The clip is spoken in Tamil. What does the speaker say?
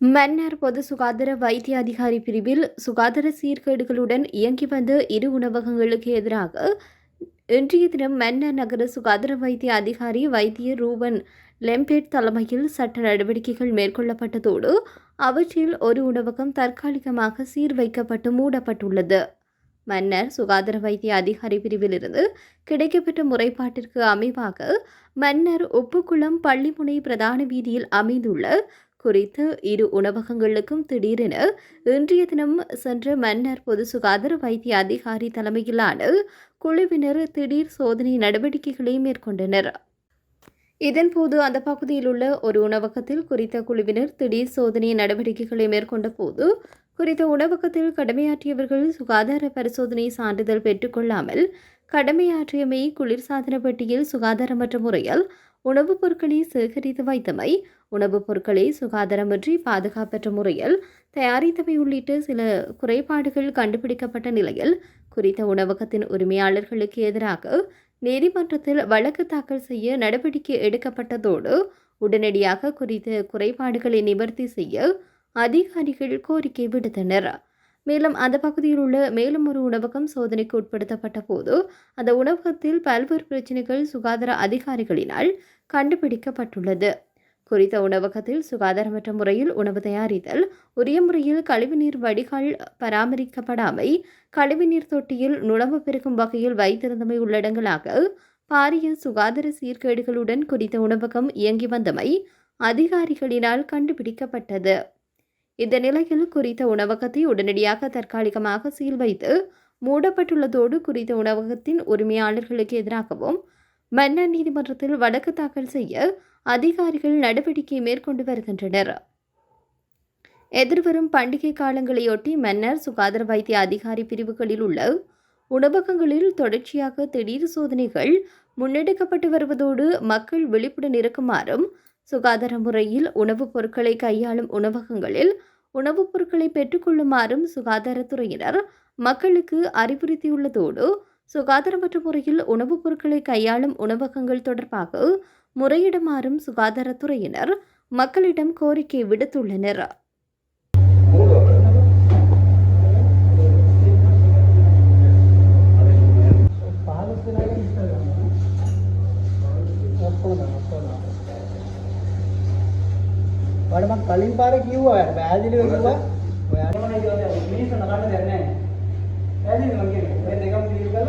மன்னார் பொது சுகாதார வைத்திய அதிகாரி பிரிவில் சுகாதார சீர்கேடுகளுடன் இயங்கி வந்த இரு உணவகங்களுக்கு எதிராக இன்றைய தினம் மன்னார் நகர சுகாதார வைத்திய அதிகாரி வைத்திய ரூபன் லெம்பேட் தலைமையில் சட்ட நடவடிக்கைகள் மேற்கொள்ளப்பட்டதோடு அவற்றில் ஒரு உணவகம் தற்காலிகமாக சீர் வைக்கப்பட்டு மூடப்பட்டுள்ளது. மன்னர் சுகாதார வைத்திய அதிகாரி பிரிவிலிருந்து கிடைக்கப்பட்ட முறைப்பாட்டிற்கு அமைவாக மன்னர் உப்புக்குளம் பள்ளிமுனை பிரதான வீதியில் அமைந்துள்ள குறித்து இரு உணவகங்களுக்கும் திடீரென இன்றைய தினம் சென்ற மன்னர் பொது சுகாதார வைத்திய அதிகாரி தலைமையிலான குழுவினர் திடீர் சோதனை நடவடிக்கைகளை மேற்கொண்டனர். இதன்போது அந்த பகுதியில் உள்ள ஒரு உணவகத்தில் குறித்த குழுவினர் திடீர் சோதனை நடவடிக்கைகளை மேற்கொண்ட போது குறித்த உணவகத்தில் கடமையாற்றியவர்கள் சுகாதார பரிசோதனை சான்றிதழ் பெற்றுக்கொள்ளாமல் கடமையாற்றியமை குளிர்சாதன பெட்டியில் சுகாதாரமற்ற முறையில் உணவுப் பொருட்களை சேகரித்து வைத்தமை உணவுப் பொருட்களை சுகாதாரமின்றி பாதுகாப்பற்ற முறையில் தயாரித்தமை உள்ளிட்ட சில குறைபாடுகள் கண்டுபிடிக்கப்பட்ட நிலையில் குறித்த உணவகத்தின் உரிமையாளர்களுக்கு எதிராக நீதிமன்றத்தில் வழக்கு தாக்கல் செய்ய நடவடிக்கை எடுக்கப்பட்டதோடு உடனடியாக குறித்த குறைபாடுகளை நிவர்த்தி செய்ய அதிகாரிகள் கோரிக்கை விடுத்தனர். மேலும் அந்த பகுதியில் உள்ள மேலும் ஒரு உணவகம் சோதனைக்கு உட்படுத்தப்பட்ட போது அந்த உணவகத்தில் பல்வேறு பிரச்சினைகள் சுகாதார அதிகாரிகளினால் கண்டுபிடிக்கப்பட்டுள்ளது. குறித்த உணவகத்தில் சுகாதாரமற்ற முறையில் உணவு தயாரித்தல் உரிய முறையில் கழிவுநீர் வடிகால் பராமரிக்கப்படாமை கழிவுநீர் தொட்டியில் நுழம்பு பெருக்கும் வகையில் வைத்திருந்தமை உள்ளடங்கலாக பாரிய சுகாதார சீர்கேடுகளுடன் குறித்த உணவகம் இயங்கி வந்தமை அதிகாரிகளினால் கண்டுபிடிக்கப்பட்டது. இந்த நிலையில் குறித்த உணவகத்தை உடனடியாக தற்காலிகமாக சீல் வைத்து மூடப்பட்டுள்ளதோடு குறித்த உணவகத்தின் உரிமையாளர்களுக்கு எதிராகவும் மன்னர் நீதிமன்றத்தில் வழக்கு தாக்கல் செய்ய அதிகாரிகள் நடவடிக்கை மேற்கொண்டு வருகின்றனர். எதிர்வரும் பண்டிகை காலங்களையொட்டி மன்னர் சுகாதார வைத்திய அதிகாரி பிரிவுகளில் உள்ள உணவகங்களில் தொடர்ச்சியாக திடீர் சோதனைகள் முன்னெடுக்கப்பட்டு வருவதோடு மக்கள் விழிப்புடன் இருக்குமாறும் சுகாதார முறையில் உணவுப் பொருட்களை கையாளும் உணவகங்களில் உணவுப் பொருட்களை பெற்றுக்கொள்ளுமாறும் சுகாதாரத்துறையினர் மக்களுக்கு அறிவுறுத்தியுள்ளதோடு சுகாதாரமற்ற முறையில் உணவுப் பொருட்களை கையாளும் உணவகங்கள் தொடர்பாக முறையிடுமாறும் சுகாதாரத்துறையினர் மக்களிடம் கோரிக்கை விடுத்துள்ளனர். ඔයාලට මම කලින් පාරේ කිව්වා ඔයාලට පැහැදිලිව කිව්වා ඔයාලට මම කියන්නේ මිනිස්සු නගන්න දෙයක් නැහැ. පැහැදිලිද මම කියන්නේ? මේ දෙකම ක්ලියර් කරලා